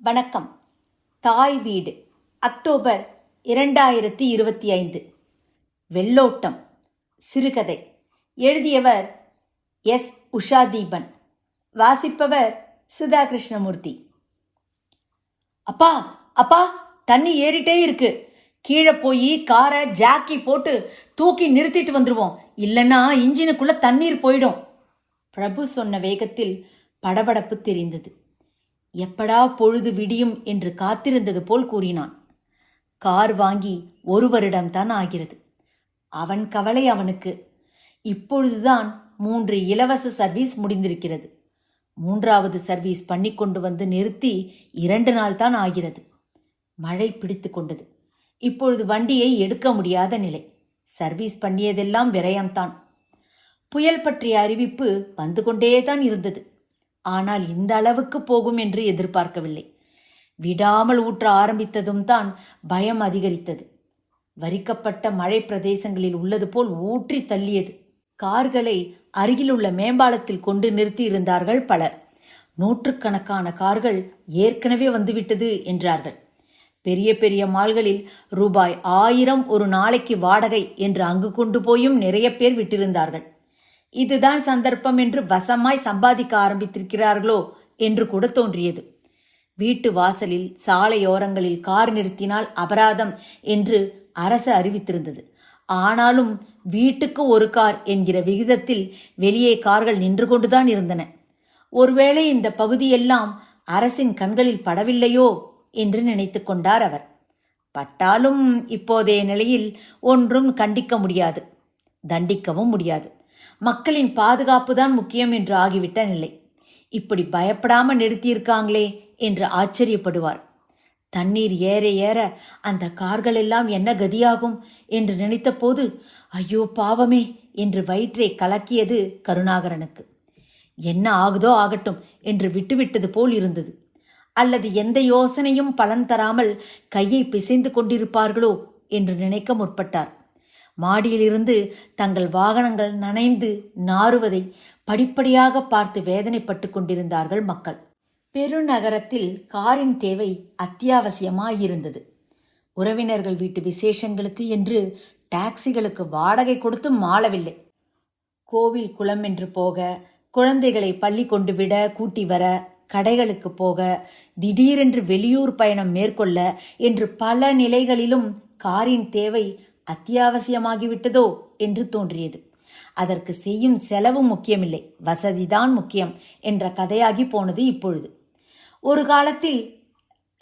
வணக்கம். தாய் வீடு அக்டோபர் இரண்டாயிரத்தி இருபத்தி ஐந்து. வெள்ளோட்டம் சிறுகதை. எழுதியவர் எஸ். உஷாதீபன். வாசிப்பவர் சுதா கிருஷ்ணமூர்த்தி அப்பா அப்பா தண்ணி ஏறிட்டே இருக்கு. கீழே போய் காரை ஜாக்கி போட்டு தூக்கி நிறுத்திட்டு வந்துடுவோம் இல்லைன்னா இன்ஜினுக்குள்ள தண்ணீர் போயிடும். பிரபு சொன்ன வேகத்தில் படபடப்பு தெரிந்தது. எப்படா பொழுது விடியும் என்று காத்திருந்தது போல் கூறினான். கார் வாங்கி ஒரு வருடம்தான் ஆகிறது. அவன் கவலை அவனுக்கு. இப்பொழுதுதான் மூன்று இலவச சர்வீஸ் முடிந்திருக்கிறது. மூன்றாவது சர்வீஸ் பண்ணி கொண்டு வந்து நிறுத்தி இரண்டு நாள் தான் ஆகிறது. மழை பிடித்து கொண்டது. இப்பொழுது வண்டியை எடுக்க முடியாத நிலை. சர்வீஸ் பண்ணியதெல்லாம் விரயம்தான். புயல் பற்றிய அறிவிப்பு வந்து கொண்டே தான் இருந்தது. ஆனால் இந்த அளவுக்கு போகும் என்று எதிர்பார்க்கவில்லை. விடாமல் ஊற்ற ஆரம்பித்ததும் தான் பயம் அதிகரித்தது. வரிக்கப்பட்ட மழை பிரதேசங்களில் உள்ளது போல் ஊற்றி தள்ளியது. கார்களை அருகிலுள்ள மேம்பாலத்தில் கொண்டு நிறுத்தி இருந்தார்கள் பலர். நூற்றுக்கணக்கான கார்கள் ஏற்கனவே வந்துவிட்டது என்றார்கள். பெரிய பெரிய மால்களில் ரூபாய் ஆயிரம் ஒரு நாளைக்கு வாடகை என்று அங்கு கொண்டு போயும் நிறைய பேர் விட்டிருந்தார்கள். இதுதான் சந்தர்ப்பம் என்று வசமாய் சம்பாதிக்க ஆரம்பித்திருக்கிறார்களோ என்று கூட தோன்றியது. வீட்டு வாசலில் சாலையோரங்களில் கார் நிறுத்தினால் அபராதம் என்று அரசு அறிவித்திருந்தது. ஆனாலும் வீட்டுக்கு ஒரு கார் என்கிற விகிதத்தில் வெளியே கார்கள் நின்று கொண்டுதான் இருந்தன. ஒருவேளை இந்த பகுதியெல்லாம் அரசின் கண்களில் படவில்லையோ என்று நினைத்து கொண்டார் அவர். பட்டாலும் இப்போதைய நிலையில் ஒன்றும் கண்டிக்க முடியாது. தண்டிக்கவும் முடியாது. மக்களின் பாதுகாப்பு தான் முக்கியம் என்று ஆகிவிட்ட நிலை. இப்படி பயப்படாம நிறுத்தியிருக்காங்களே என்று ஆச்சரியப்படுவார். தண்ணீர் ஏற ஏற அந்த கார்கள் எல்லாம் என்ன கதியாகும் என்று நினைத்தபோது ஐயோ பாவமே என்று வயிற்றை கலக்கியது கருணாகரனுக்கு. என்ன ஆகுதோ ஆகட்டும் என்று விட்டுவிட்டது போல் இருந்தது. அல்லது எந்த யோசனையும் பலன் தராமல் கையை பிசைந்து கொண்டிருப்பார்களோ என்று நினைக்க முற்பட்டார். மாடியிலிருந்து தங்கள் வாகனங்கள் நனைந்து நாறுவதை படிப்படியாக பார்த்து வேதனைப்பட்டு கொண்டிருந்தார்கள் மக்கள். பெருநகரத்தில் காரின் தேவை அத்தியாவசியமாயிருந்தது. உறவினர்கள் வீட்டு விசேஷங்களுக்கு என்று டாக்ஸிகளுக்கு வாடகை கொடுத்து மாளவில்லை. கோவில் குளம் என்று போக குழந்தைகளை பள்ளி கொண்டு விட கூட்டி வர கடைகளுக்கு போக திடீரென்று வெளியூர் பயணம் மேற்கொள்ள என்று பல நிலைகளிலும் காரின் தேவை அத்தியாவசியமாகிவிட்டதோ என்று தோன்றியது. அதற்கு செய்யும் செலவு முக்கியமில்லை. வசதிதான் முக்கியம் என்ற கதையாகி போனது இப்பொழுது. ஒரு காலத்தில்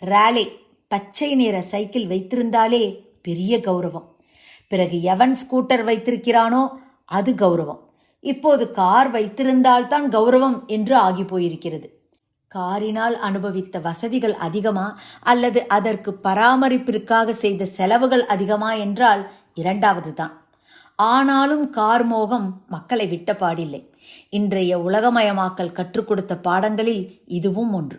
ரேலே பச்சை நிற சைக்கிள் வைத்திருந்தாலே பெரிய கௌரவம். பிறகு எவன் ஸ்கூட்டர் வைத்திருக்கிறானோ அது கௌரவம். இப்போது கார் வைத்திருந்தால்தான் கௌரவம் என்று ஆகி போயிருக்கிறது காரினால் அனுபவித்த வசதிகள் அதிகமா அல்லது அதற்கு பராமரிப்பிற்காக செய்த செலவுகள் அதிகமா என்றால் இரண்டாவது தான் ஆனாலும் கார் மோகம் மக்களை விட்ட பாடில்லை. இன்றைய உலகமயமாக்கல் கற்றுக் கொடுத்த பாடங்களில் இதுவும் ஒன்று.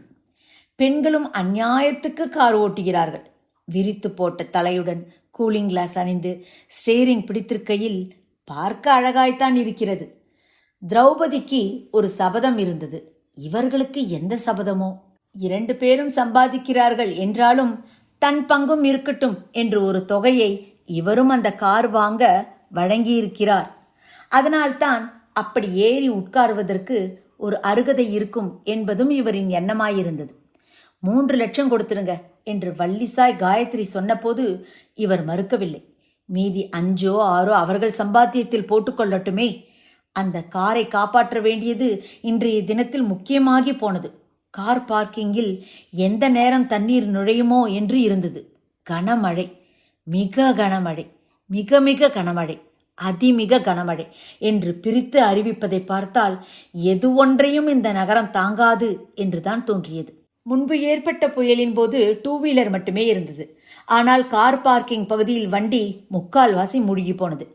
பெண்களும் அந்நியாயத்துக்கு கார் ஓட்டுகிறார்கள். விரித்து போட்ட தலையுடன் கூலிங் கிளாஸ் அணிந்து ஸ்டேரிங் பிடித்திருக்கையில் பார்க்க அழகாய்த்தான் இருக்கிறது. திரௌபதிக்கு ஒரு சபதம் இருந்தது. இவர்களுக்கு எந்த சபதமோ? இரண்டு பேரும் சம்பாதிக்கிறார்கள் என்றாலும் தன் பங்கும் இருக்கட்டும் என்று ஒரு தொகையை இவரும் அந்த கார் வாங்க வழங்கியிருக்கிறார். அதனால்தான் அப்படி ஏறி உட்காருவதற்கு ஒரு அருகதை இருக்கும் என்பதும் இவரின் எண்ணமாயிருந்தது. மூன்று லட்சம் கொடுத்துருங்க என்று வள்ளிசாய் காயத்ரி சொன்னபோது இவர் மறுக்கவில்லை. மீதி அஞ்சோ ஆறோ அவர்கள் சம்பாத்தியத்தில் போட்டுக்கொள்ளட்டுமே அந்த காரை காப்பாற்ற வேண்டியது இன்றைய தினத்தில் முக்கியமாகி போனது. கார் பார்க்கிங்கில் எந்த நேரம் தண்ணீர் நுழையுமோ என்று இருந்தது. கனமழை மிக கனமழை மிக மிக கனமழை அதிமிக கனமழை என்று பிரித்து அறிவிப்பதை பார்த்தால் எது ஒன்றையும் இந்த நகரம் தாங்காது என்றுதான் தோன்றியது. முன்பு ஏற்பட்ட புயலின் போது டூ வீலர் மட்டுமே இருந்தது. ஆனால் கார் பார்க்கிங் பகுதியில் வண்டி முக்கால்வாசி மூழ்கி போனது.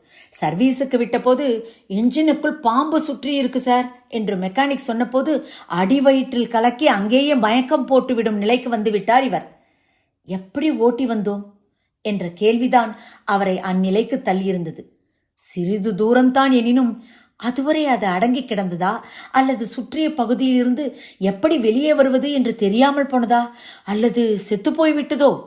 சர்வீஸுக்கு விட்டபோது என்ஜினுக்குள் பாம்பு சுற்றி இருக்கு சார் என்று மெக்கானிக் சொன்னபோது அடி வயிற்றில் கலக்கி அங்கேயே மயக்கம் போட்டுவிடும் நிலைக்கு வந்து விட்டார் இவர். எப்படி ஓட்டி வந்தோம்? என்ற கேள்விதான் அவரை அந்நிலைக்கு தள்ளியிருந்தது. சிறிது தூரம்தான் எனினும் அதுவரை அது அடங்கி கிடந்ததா? அல்லது சுற்றிய பகுதியிலிருந்து எப்படி வெளியே வருவது என்று தெரியாமல் போனதா? அல்லது செத்து போய் விட்டதோ?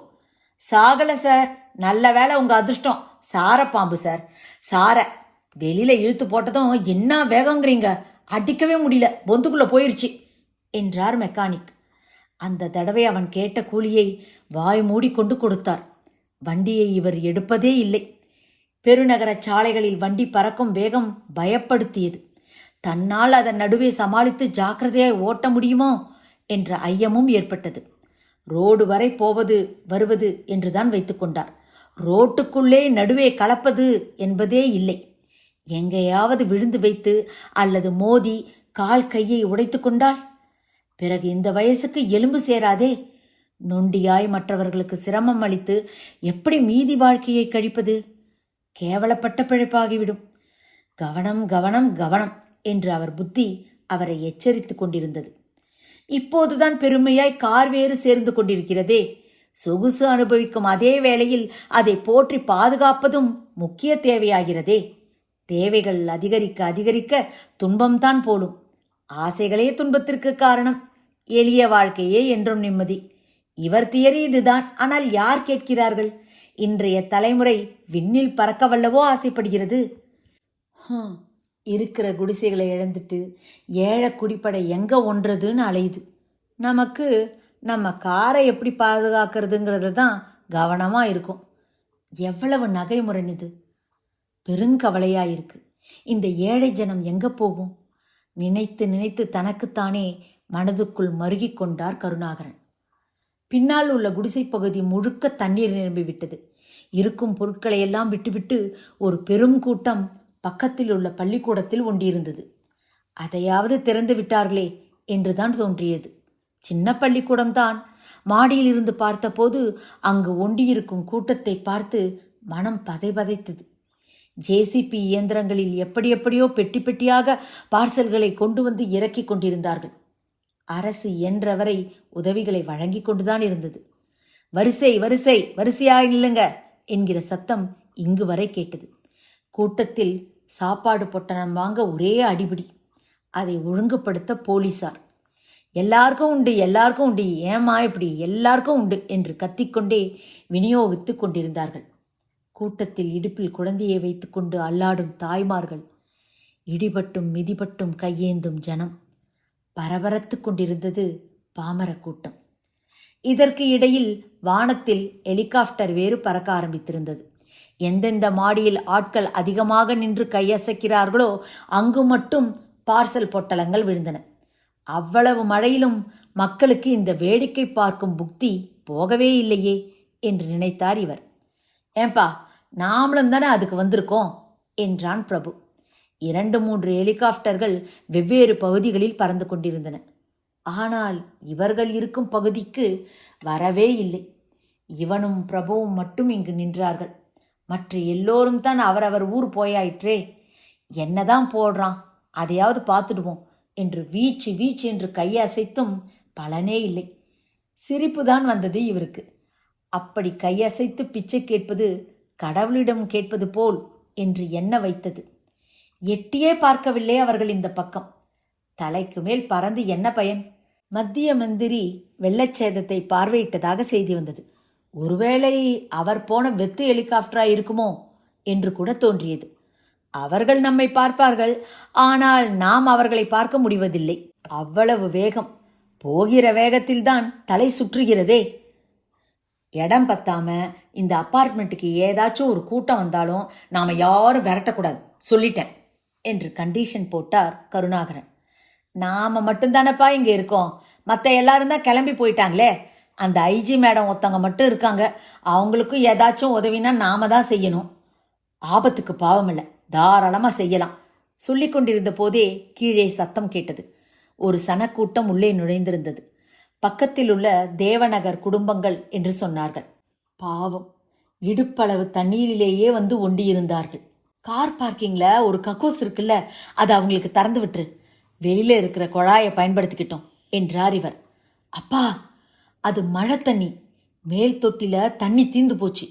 சாகல சார். நல்ல வேளை உங்க அதிர்ஷ்டம். சார பாம்பு சார். சார. வெளியில இழுத்து போட்டதும் என்ன வேகங்கிறீங்க? அடிக்கவே முடியல. பொந்துக்குள்ள போயிருச்சு. என்றார் மெக்கானிக். அந்த தடவை அவன் கேட்ட கூலியை வாய் மூடிக்கொண்டு கொடுத்தார். வண்டியை இவர் எடுப்பதே இல்லை. பெருநகர சாலைகளில் வண்டி பறக்கும் வேகம் பயப்படுத்தியது. தன்னால் அதன் நடுவே சமாளித்து ஜாக்கிரதையாய் ஓட்ட முடியுமோ? என்ற ஐயமும் ஏற்பட்டது. ரோடு வரை போவது வருவது என்றுதான் வைத்துக்கொண்டார் ரோட்டுக்குள்ளே நடுவே கலப்பது என்பதே இல்லை. எங்கேயாவது விழுந்து வைத்து அல்லது மோதி கால் கையை உடைத்து கொண்டாள் பிறகு இந்த வயசுக்கு எலும்பு சேராதே. நொண்டியாய் மற்றவர்களுக்கு சிரமம் அளித்து எப்படி மீதி வாழ்க்கையை கழிப்பது? கேவலப்பட்ட பிழைப்பாகிவிடும். கவனம் கவனம் கவனம் என்று அவர் புத்தி அவரை எச்சரித்துக் கொண்டிருந்தது. இப்போதுதான் பெருமையாய் கார் வேறு சேர்ந்து கொண்டிருக்கிறதே. சொகுசு அனுபவிக்கும் அதே வேளையில் அதை போற்றி பாதுகாப்பதும் முக்கிய தேவையாகிறதே. தேவைகள் அதிகரிக்க அதிகரிக்க துன்பம்தான் போலும். ஆசைகளே துன்பத்திற்கு காரணம். எளிய வாழ்க்கையே என்றும் நிம்மதி. இவர் தியரி இதுதான். ஆனால் யார் கேட்கிறார்கள்? இன்றைய தலைமுறை விண்ணில் பறக்கவல்லவோ ஆசைப்படுகிறது. இருக்கிற குடிசைகளை இழந்துட்டு ஏழை குடிப்படை எங்க ஒன்றதுன்னு அலையுது. நமக்கு நம்ம காரை எப்படி பாதுகாக்கிறதுங்கிறது தான் கவனமாக இருக்கும். எவ்வளவு நகைமுரண் இது. பெருங்கவலையாக இருக்கு. இந்த ஏழை ஜனம் எங்கே போகும்? நினைத்து நினைத்து தனக்குத்தானே மனதுக்குள் மருகிக் கொண்டார் கருணாகரன். பின்னால் உள்ள குடிசை பகுதி முழுக்க தண்ணீர் நிரம்பிவிட்டது இருக்கும் பொருட்களை எல்லாம் விட்டுவிட்டு ஒரு பெரும் கூட்டம் பக்கத்தில் உள்ள பள்ளிக்கூடத்தில் ஒண்டியிருந்தது. அதையாவது திறந்து விட்டார்களே என்றுதான் தோன்றியது. சின்ன பள்ளிக்கூடம்தான். மாடியில் இருந்து பார்த்தபோது அங்கு ஒண்டியிருக்கும் கூட்டத்தை பார்த்து மனம் பதைபதைத்தது ஜேசிபி இயந்திரங்களில் எப்படி எப்படியோ பெட்டி பெட்டியாக பார்சல்களை கொண்டு வந்து இறக்கிக் கொண்டிருந்தார்கள். அரசு இயன்றவரை உதவிகளை வழங்கிக் கொண்டுதான் இருந்தது. வரிசை வரிசை வரிசையாக இல்லைங்க என்கிற சத்தம் இங்கு வரை கேட்டது. கூட்டத்தில் சாப்பாடு பொட்டணம் வாங்க ஒரே அடிபிடி. அதை ஒழுங்குபடுத்த போலீசார். எல்லாருக்கும் உண்டு எல்லாருக்கும் உண்டு ஏமா இப்படி? எல்லாருக்கும் உண்டு என்று கத்திக்கொண்டே விநியோகித்துக் கொண்டிருந்தார்கள். கூட்டத்தில் இடுப்பில் குழந்தையை வைத்துக்கொண்டு அல்லாடும் தாய்மார்கள். இடிபட்டும் மிதிபட்டும் கையேந்தும் ஜனம். பரபரத்துக் கொண்டிருந்தது பாமர கூட்டம். இதற்கு இடையில் வானத்தில் ஹெலிகாப்டர் வேறு பறக்க ஆரம்பித்திருந்தது. எந்தெந்த மாடியில் ஆட்கள் அதிகமாக நின்று கையசைக்கிறார்களோ அங்கு மட்டும் பார்சல் பொட்டலங்கள் விழுந்தன. அவ்வளவு மழையிலும் மக்களுக்கு இந்த வேடிக்கை பார்க்கும் புக்தி போகவே இல்லையே என்று நினைத்தார் இவர். ஏன்பா நாமளும் தானே அதுக்கு வந்திருக்கோம் என்றான் பிரபு. இரண்டு மூன்று ஹெலிகாப்டர்கள் வெவ்வேறு பகுதிகளில் பறந்து கொண்டிருந்தன. ஆனால் இவர்கள் இருக்கும் பகுதிக்கு வரவே இல்லை. இவனும் பிரபுவும் மட்டும் இங்கு நின்றார்கள். மற்ற எல்லோரும் தான் அவரவர் ஊர் போயாயிற்றே. என்னதான் போடுறான்? அதையாவது பார்த்துடுவோம் என்று வீச்சு வீச்சு என்று கையசைத்தும் பலனே இல்லை. சிரிப்பு தான் வந்தது இவருக்கு. அப்படி கையசைத்து பிச்சை கேட்பது கடவுளிடம் கேட்பது போல் என்று எண்ண வைத்தது. எட்டியே பார்க்கவில்லை அவர்கள் இந்த பக்கம். தலைக்கு மேல் பறந்து என்ன பயன்? மத்திய மந்திரி வெள்ளச்சேதத்தை பார்வையிட்டதாக செய்தி வந்தது. ஒருவேளை அவர் போன வெத்து ஹெலிகாப்டரா இருக்குமோ என்று கூட தோன்றியது. அவர்கள் நம்மை பார்ப்பார்கள். ஆனால் நாம் அவர்களை பார்க்க முடிவதில்லை. அவ்வளவு வேகம். போகிற வேகத்தில்தான் தலை சுற்றுகிறதே. இடம் பத்தாம இந்த அப்பார்ட்மெண்ட்டுக்கு ஏதாச்சும் ஒரு கூட்டம் வந்தாலும் நாம யாரும் விரட்டக்கூடாது. சொல்லிட்டேன். என்று கண்டிஷன் போட்டார் கருணாகரன். நாம மட்டும்தானப்பா இங்கே இருக்கோம். மற்ற எல்லாரும் தான் கிளம்பி போயிட்டாங்களே. அந்த ஐஜி மேடம் ஒருத்தவங்க மட்டும் இருக்காங்க. அவங்களுக்கும் ஏதாச்சும் உதவினா நாம தான் செய்யணும். ஆபத்துக்கு பாவமில்லை தாராளமாக செய்யலாம். சொல்லி கொண்டிருந்த போதே கீழே சத்தம் கேட்டது. ஒரு சனக்கூட்டம் உள்ளே நுழைந்திருந்தது. பக்கத்தில் உள்ள தேவநகர் குடும்பங்கள் என்று சொன்னார்கள். பாவம். இடுப்பளவு தண்ணீரிலேயே வந்து ஒண்டியிருந்தார்கள். கார் பார்க்கிங்ல ஒரு கக்கூஸ் இருக்குல்ல அது அவங்களுக்கு திறந்து விட்டுரு. வெளியில இருக்கிற குழாயை பயன்படுத்திக்கிட்டோம் என்றார் இவர். அப்பா அது மழை தண்ணி. மேல் தொட்டில தண்ணி தீந்து போச்சு.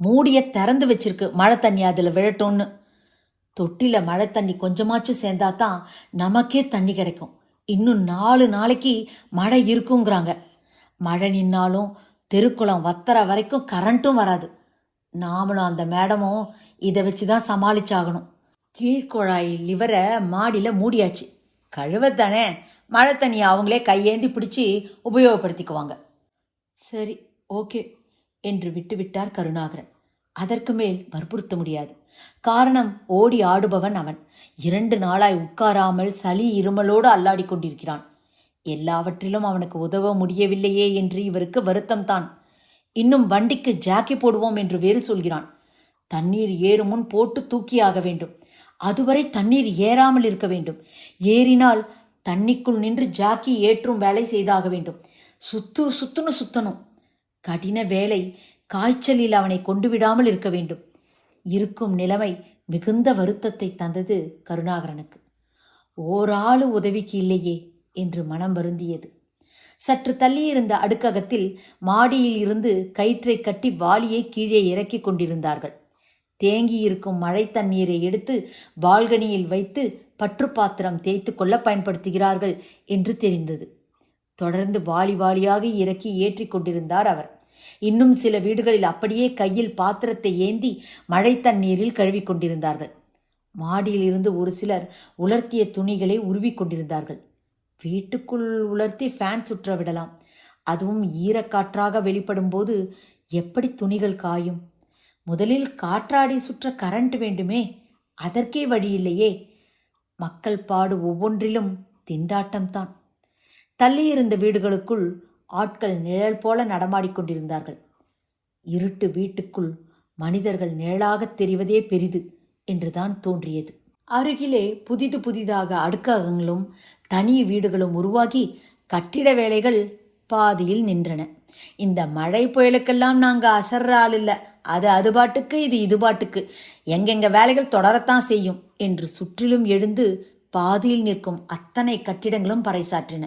மூடிய திறந்து வச்சிருக்கு மழை தண்ணி அதுல விழட்டோன்னு தொட்டில மழை தண்ணி கொஞ்சமாச்சும் சேர்ந்தா தான் நமக்கே தண்ணி கிடைக்கும். இன்னும் நாலு நாளைக்கு மழை இருக்குங்கிறாங்க. மழை நின்னாலும் தெருக்குளம் வத்தர வரைக்கும் கரண்ட்டும் வராது. நாமளும் அந்த மேடமும் இதை வச்சு தான் சமாளிச்சாகணும். கீழ்குழாய் லிவரை மாடியில் மூடியாச்சு. கழுவத்தானே? மழை தண்ணியை அவங்களே கையேந்தி பிடிச்சி உபயோகப்படுத்திக்குவாங்க. சரி ஓகே என்று விட்டுவிட்டார் கருணாகரன். அதற்கு மேல் வற்புறுத்த முடியாது. காரணம் ஓடி ஆடுபவன் அவன். இரண்டு நாளாய் உட்காராமல் சளி இருமலோடு அல்லாடி கொண்டிருக்கிறான். எல்லாவற்றிலும் அவனுக்கு உதவ முடியவில்லையே என்று இவருக்கு வருத்தம்தான். இன்னும் வண்டிக்கு ஜாக்கி போடுவோம் என்று வேறு சொல்கிறான். தண்ணீர் ஏறும் முன் போட்டு தூக்கியாக வேண்டும். அதுவரை தண்ணீர் ஏறாமல் இருக்க வேண்டும். ஏறினால் தண்ணிக்குள் நின்று ஜாக்கி ஏற்றும் வேலை செய்தாக வேண்டும். சுத்து சுத்துன்னு சுத்தணும். கடின வேலை காய்ச்சலில் அவனை கொண்டு விடாமல் இருக்க வேண்டும். இருக்கும் நிலைமை மிகுந்த வருத்தத்தை தந்தது கருணாகரனுக்கு. ஓராளு உதவிக்கு இல்லையே என்று மனம் வருந்தியது. சற்று தள்ளியிருந்த அடுக்ககத்தில் மாடியில் இருந்து கயிற்றை கட்டி வாளியை கீழே இறக்கிக் கொண்டிருந்தார்கள். தேங்கியிருக்கும் மழை தண்ணீரை எடுத்து பால்கனியில் வைத்து பற்று பாத்திரம் தேய்த்து கொள்ள பயன்படுத்துகிறார்கள் என்று தெரிந்தது. தொடர்ந்து வாலி வாலியாக இறக்கி ஏற்றி கொண்டிருந்தார் அவர். இன்னும் சில வீடுகளில் அப்படியே கையில் பாத்திரத்தை ஏந்தி மழை தண்ணீரில் கழுவிக் கொண்டிருந்தார்கள். மாடியில் இருந்து ஒரு சிலர் உலர்த்திய துணிகளை உருவிக் கொண்டிருந்தார்கள். வீட்டுக்குள் உலர்த்தி ஃபேன் சுற்ற விடலாம். அதுவும் ஈரக்காற்றாக வெளிப்படும் போது எப்படி துணிகள் காயும்? முதலில் காற்றாடி சுற்ற கரண்ட் வேண்டுமே. அதற்கே வழியில்லையே மக்கள் பாடு ஒவ்வொன்றிலும் திண்டாட்டம்தான். தள்ளியிருந்த வீடுகளுக்குள் ஆட்கள் நிழல் போல நடமாடிக்கொண்டிருந்தார்கள் இருட்டு வீட்டுக்குள் மனிதர்கள் நிழலாகத் தெரிவதே பெரிது என்றுதான் தோன்றியது. அருகிலே புதிது புதிதாக அடுக்ககங்களும் தனி வீடுகளும் உருவாகி கட்டிட வேலைகள் பாதியில் நின்றன. இந்த மழை புயலுக்கெல்லாம் நாங்க அசர்ற ஆள் இல்ல. அது அது பாட்டுக்கு இது இது பாட்டுக்கு. எங்கெங்க வேலைகள் தொடரத்தான் செய்யும் என்று சுற்றிலும் எழுந்து பாதியில் நிற்கும் அத்தனை கட்டிடங்களும் பறைசாற்றின.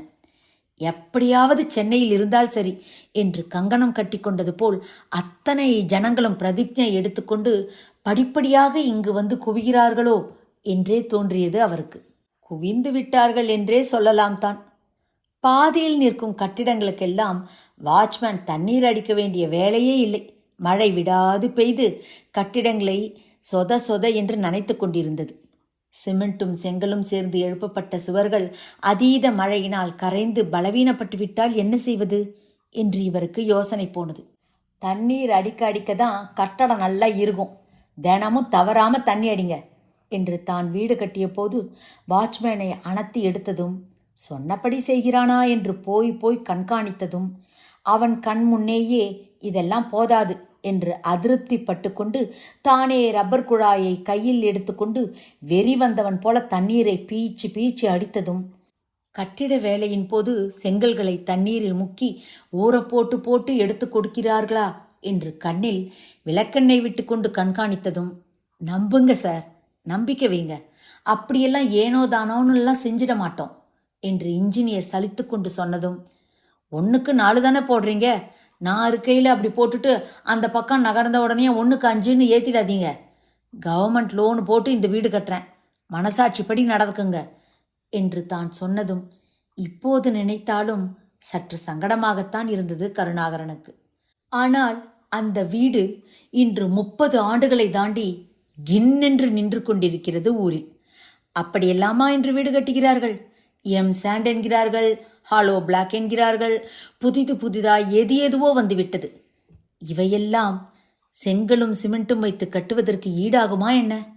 எப்படியாவது சென்னையில் இருந்தால் சரி என்று கங்கணம் கட்டிக்கொண்டது போல் அத்தனை ஜனங்களும் பிரதிஜை எடுத்துக்கொண்டு படிப்படியாக இங்கு வந்து குவிகிறார்களோ என்றே தோன்றியது அவருக்கு. குவிந்து விட்டார்கள் என்றே சொல்லலாம் தான். பாதியில் நிற்கும் கட்டிடங்களுக்கெல்லாம் வாட்ச்மேன் தண்ணீர் அடிக்க வேண்டிய வேலையே இல்லை. மழை விடாது பெய்து கட்டிடங்களை சொத சொத என்று நனைத்து கொண்டிருந்தது. சிமெண்ட்டும் செங்கலும் சேர்ந்து எழுப்பப்பட்ட சுவர்கள் அதீத மழையினால் கரைந்து பலவீனப்பட்டு விட்டால் என்ன செய்வது? என்று இவருக்கு யோசனை போனது. தண்ணீர் அடிக்க அடிக்க தான் கட்டடம் நல்லா இருக்கும் தினமும் தவறாம தண்ணி அடிங்க. என்று தான் வீடு கட்டிய போது வாட்ச்மேனை அணத்தி எடுத்ததும் சொன்னபடி செய்கிறானா? என்று போய் போய் கண்காணித்ததும் அவன் கண் முன்னேயே இதெல்லாம் போதாது என்று அதிருப்தி பட்டுக்கொண்டு தானே ரப்பர் குழாயை கையில் எடுத்துக்கொண்டு வெறி வந்தவன் போல தண்ணீரை பீச்சு பீச்சு அடித்ததும் கட்டிட வேலையின் போது செங்கல்களை தண்ணீரில் முக்கி ஊற போட்டு போட்டு எடுத்து கொடுக்கிறார்களா? என்று கண்ணில் விளக்கெண்ணை விட்டுக்கொண்டு கண்காணித்ததும் நம்புங்க சார் நம்பிக்கை வைங்க. அப்படியெல்லாம் ஏனோ தானோன்னு எல்லாம் செஞ்சிட மாட்டோம் என்று இன்ஜினியர் சலித்து கொண்டு சொன்னதும் ஒன்றுக்கு நாலு தானே போடுறீங்க? நான் இருக்கையில் அப்படி போட்டுட்டு அந்த பக்கம் நகர்ந்த உடனே ஒன்றுக்கு அஞ்சுன்னு ஏற்றிடாதீங்க கவர்மெண்ட் லோன் போட்டு இந்த வீடு கட்டுறேன். மனசாட்சிப்படி நடக்குங்க என்று தான் சொன்னதும் இப்போது நினைத்தாலும் சற்று சங்கடமாகத்தான் இருந்தது கருணாகரனுக்கு. ஆனால் அந்த வீடு இன்று முப்பது ஆண்டுகளை தாண்டி கின்னென்று நின்று கொண்டிருக்கிறது ஊரில். அப்படியெல்லாமா இன்று வீடு கட்டுகிறார்கள்? எம் சாண்ட் என்கிறார்கள் ஹாலோ பிளாக் என்கிறார்கள் புதிது புதிதாய் எது எதுவோ வந்துவிட்டது. இவையெல்லாம் செங்கலும் சிமெண்ட்டும் வைத்து கட்டுவதற்கு ஈடாகுமா என்ன?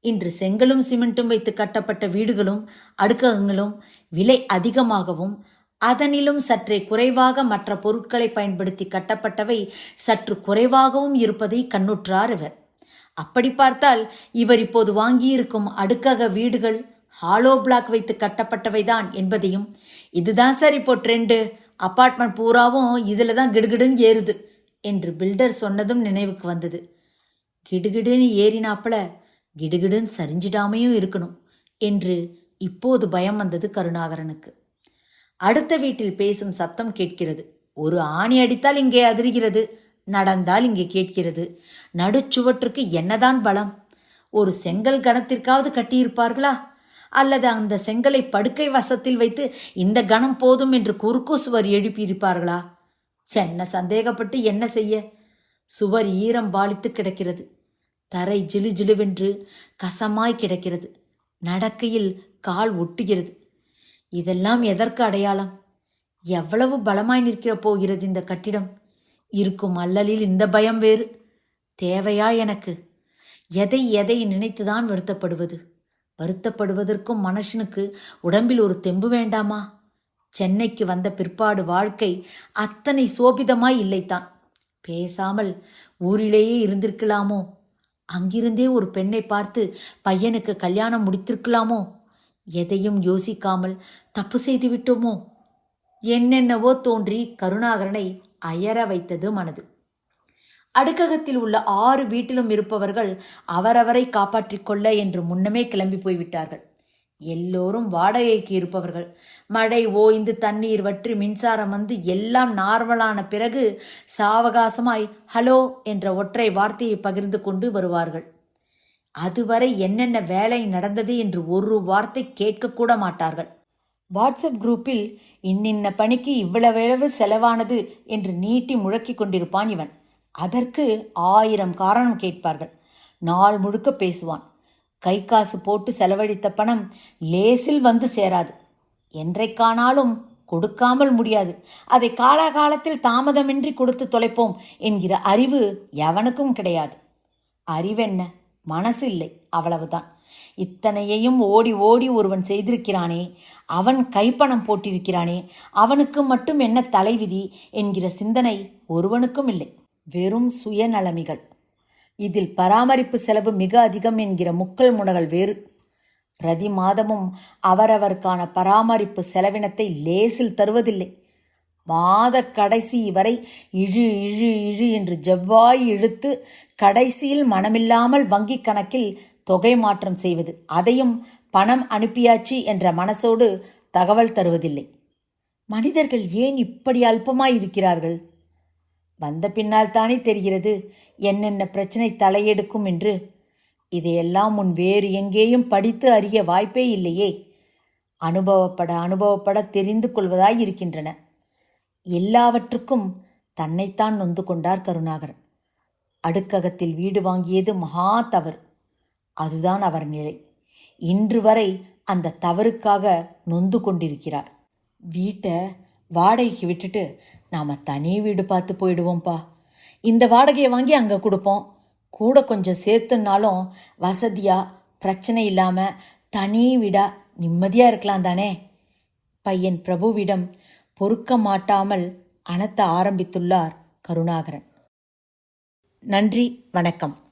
இன்று செங்கலும் சிமெண்ட்டும் வைத்து கட்டப்பட்ட வீடுகளும் அடுக்ககங்களும் விலை அதிகமாகவும் அதனிலும் சற்றே குறைவாக மற்ற பொருட்களை பயன்படுத்தி கட்டப்பட்டவை சற்று குறைவாகவும் இருப்பதை கண்ணுற்றார் இவர். அப்படி பார்த்தால் இவர் இப்போது வாங்கியிருக்கும் அடுக்கக வீடுகள் ஹாலோ பிளாக் வைத்து கட்டப்பட்டவைதான் என்பதையும் இதுதான் சார் இப்போ ட்ரெண்டு அப்பார்ட்மெண்ட் பூராவும் இதில் தான் கிடுகிடுன்னு ஏறுது என்று பில்டர் சொன்னதும் நினைவுக்கு வந்தது. கிடுகிடுன்னு ஏறினாப்புல கிடுகிடுன்னு சரிஞ்சிடாமையும் இருக்கணும் என்று இப்போது பயம் வந்தது கருணாகரனுக்கு. அடுத்த வீட்டில் பேசும் சத்தம் கேட்கிறது. ஒரு ஆணி அடித்தால் இங்கே அதிர்கிறது. நடந்தால் இங்கே கேட்கிறது நடுச்சுவற்றுக்கு என்னதான் பலம்? ஒரு செங்கல் கணத்திற்காவது கட்டியிருப்பார்களா? அல்லது அந்த செங்கலை படுக்கை வசத்தில் வைத்து இந்த கணம் போதும் என்று குறுக்கு சுவர் எழுப்பியிருப்பார்களா? சென்ன சந்தேகப்பட்டு என்ன செய்ய? சுவர் ஈரம் பாலித்து கிடக்கிறது. தரை ஜிலு ஜிலுவென்று கசமாய் கிடக்கிறது. நடக்கையில் கால் ஒட்டுகிறது. இதெல்லாம் எதற்கு அடையாளம்? எவ்வளவு பலமாய் நிற்கிற போகிறது இந்த கட்டிடம்? இருக்கும் அல்லலில் இந்த பயம் வேறு. தேவையா எனக்கு? எதை எதை நினைத்துதான் வருத்தப்படுவது? வருத்தப்படுவதற்கும் மனுஷனுக்கு உடம்பில் ஒரு தெம்பு வேண்டாமா? சென்னைக்கு வந்த பிற்பாடு வாழ்க்கை அத்தனை சோபிதமாய் இல்லைத்தான். பேசாமல் ஊரிலேயே இருந்திருக்கலாமோ? அங்கிருந்தே ஒரு பெண்ணை பார்த்து பையனுக்கு கல்யாணம் முடித்திருக்கலாமோ? எதையும் யோசிக்காமல் தப்பு செய்து விட்டோமோ என்னென்னவோ தோன்றி கருணாகரனை அயர வைத்தது மனது. அடுக்ககத்தில் உள்ள ஆறு வீட்டிலும் இருப்பவர்கள் அவரவரை காப்பாற்றிக்கொள்ள என்று முன்னமே கிளம்பி போய்விட்டார்கள் எல்லோரும் வாடகைக்கு இருப்பவர்கள். மழை ஓய்ந்து தண்ணீர் வற்றி மின்சாரம் வந்து எல்லாம் நார்மலான பிறகு சாவகாசமாய் ஹலோ என்ற ஒற்றை வார்த்தையை பகிர்ந்து கொண்டு வருவார்கள். அதுவரை என்னென்ன வேலை நடந்தது என்று ஒரு வார்த்தை கேட்கக்கூட மாட்டார்கள். வாட்ஸ்அப் குரூப்பில் இன்னின்ன பணிக்கு இவ்வளவளவு செலவானது என்று நீட்டி முழக்கிக் கொண்டிருப்பான் இவன். அதற்கு ஆயிரம் காரணம் கேட்பார்கள். நாள் முழுக்க பேசுவான். கை காசு போட்டு செலவழித்த பணம் லேசில் வந்து சேராது. என்றைக்கானாலும் கொடுக்காமல் முடியாது. அதை காலாகாலத்தில் தாமதமின்றி கொடுத்து தொலைப்போம் என்கிற அறிவு எவனுக்கும் கிடையாது. அறிவென்ன? மனசு இல்லை அவ்வளவுதான். இத்தனையையும் ஓடி ஓடி ஒருவன் செய்திருக்கிறானே அவன் கைப்பணம் போட்டிருக்கிறானே அவனுக்கு மட்டும் என்ன தலைவிதி என்கிற சிந்தனை ஒருவனுக்கும் இல்லை. வெறும் சுயநலமிகள். இதில் பராமரிப்பு செலவு மிக அதிகம் என்கிற முக்கள் முனகள் வேறு. பிரதி மாதமும் அவரவருக்கான பராமரிப்பு செலவினத்தை லேசில் தருவதில்லை. மாத கடைசி வரை இழு இழு இழு என்று ஜவ்வாய் இழுத்து கடைசியில் மனமில்லாமல் வங்கிக் கணக்கில் தொகை மாற்றம் செய்வது. அதையும் பணம் அனுப்பியாச்சு என்ற மனசோடு தகவல் தருவதில்லை. மனிதர்கள் ஏன் இப்படி அல்பமாய் இருக்கிறார்கள்? வந்த பின்னால் தானே தெரிகிறது என்னென்ன பிரச்சனை தலையெடுக்கும் என்று. இதையெல்லாம் முன் வேறு எங்கேயும் படித்து அறிய வாய்ப்பே இல்லையே. அனுபவப்பட அனுபவப்பட தெரிந்து கொள்வதாய் இருக்கின்றன. எல்லாவற்றுக்கும் தன்னைத்தான் நொந்து கொண்டார் கருணாகரன். அடுக்ககத்தில் வீடு வாங்கியது மகா தவறு. அதுதான் அவர் நிலை. இன்று வரை அந்த தவறுக்காக நொந்து கொண்டிருக்கிறார். வீட்டை வாடகைக்கு விட்டுட்டு நாம் தனி வீடு பார்த்து போயிடுவோம்ப்பா இந்த வாடகையை வாங்கி அங்கே கொடுப்போம். கூட கொஞ்சம் சேர்த்துனாலும் வசதியாக பிரச்சனை இல்லாமல் தனி வீடாக நிம்மதியாக இருக்கலாம் தானே? பையன் பிரபுவிடம் பொறுக்க மாட்டாமல் அனத்த ஆரம்பித்துள்ளார் கருணாகரன். நன்றி வணக்கம்.